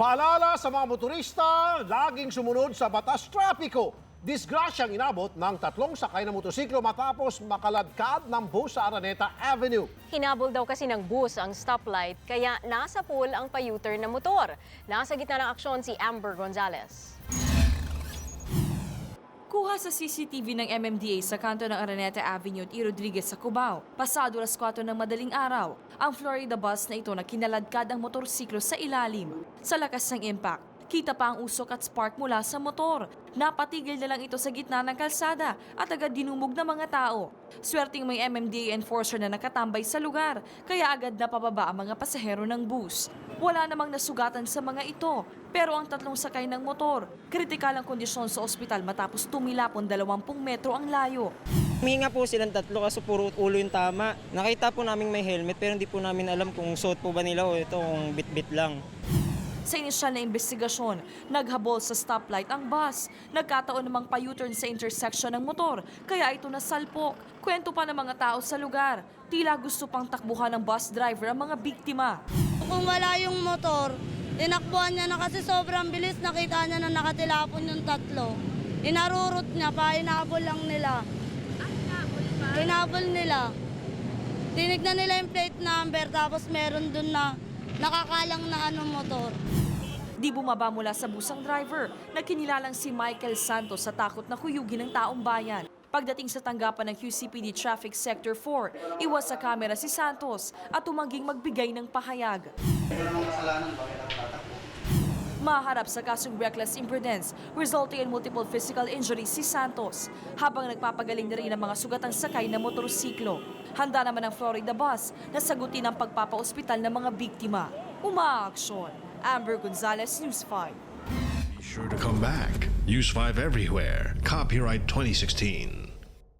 Paalala sa mga motorista, laging sumunod sa batas trapiko. Disgrasyang inabot ng tatlong sakay na motosiklo matapos makaladkad ng bus sa Araneta Avenue. Hinabol daw kasi ng bus ang stoplight kaya nasa pool ang payuter na motor. Nasa gitna ng aksyon si Amber Gonzalez. Kuha sa CCTV ng MMDA sa kanto ng Araneta Avenue at E. Rodriguez sa Cubao. Pasado alas 4 ng madaling araw, ang Florida bus na ito na kinaladkad ang motorsiklo sa ilalim. Sa lakas ng impact, kita pa ang usok at spark mula sa motor. Napatigil na lang ito sa gitna ng kalsada at agad dinumog ng mga tao. Swerting may MMDA enforcer na nakatambay sa lugar, kaya agad napababa ang mga pasahero ng bus. Wala namang nasugatan sa mga ito, pero ang tatlong sakay ng motor, kritikal ang kondisyon sa ospital matapos tumilapon 20 metro ang layo. Huminga po silang tatlo kasi puro ulo yung tama. Nakita po namin may helmet pero hindi po namin alam kung suot po ba nila o ito kung bit-bit lang. Sa inisyal na investigasyon, naghabol sa stoplight ang bus. Nagkataon namang pa-U-turn sa intersection ng motor, kaya ito nasalpok. Kwento pa ng mga tao sa lugar. Tila gusto pang takbuhan ng bus driver ang mga biktima. Kung wala yung motor, tinakbuhan niya na kasi sobrang bilis, nakita niya na nakatilapon yung tatlo. Inarurot niya pa, inabol lang nila. Inabol nila. Tinignan nila yung plate number, tapos meron dun na nakakalang na ano motor. Di bumaba mula sa busang driver na kinilalang si Michael Santos sa takot na kuyugin ng taong bayan. Pagdating sa tanggapan ng QCPD Traffic Sector 4, iwas sa kamera si Santos at tumangging magbigay ng pahayag. Maharap sa kasong reckless imprudence, resulting in multiple physical injuries si Santos, habang nagpapagaling na rin ang mga sugatang sakay na motorsiklo. Handa naman ang Florida bus na sagutin ang pagpapaospital ng mga biktima. Umaaksyon. Amber Gonzalez, News 5. Sure to come back. Use 5 everywhere. Copyright 2016.